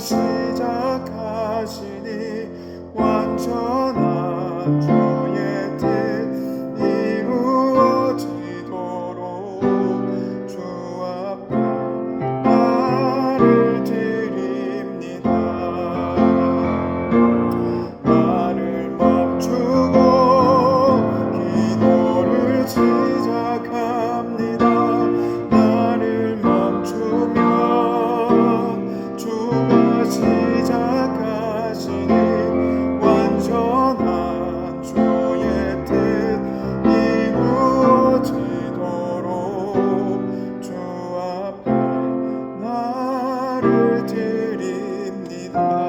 시작하시니 완전한 주의 뜻 이루어지도록 주 앞에 나를 드립니다. 나를 멈추고 기도를 시작합니다 드립니다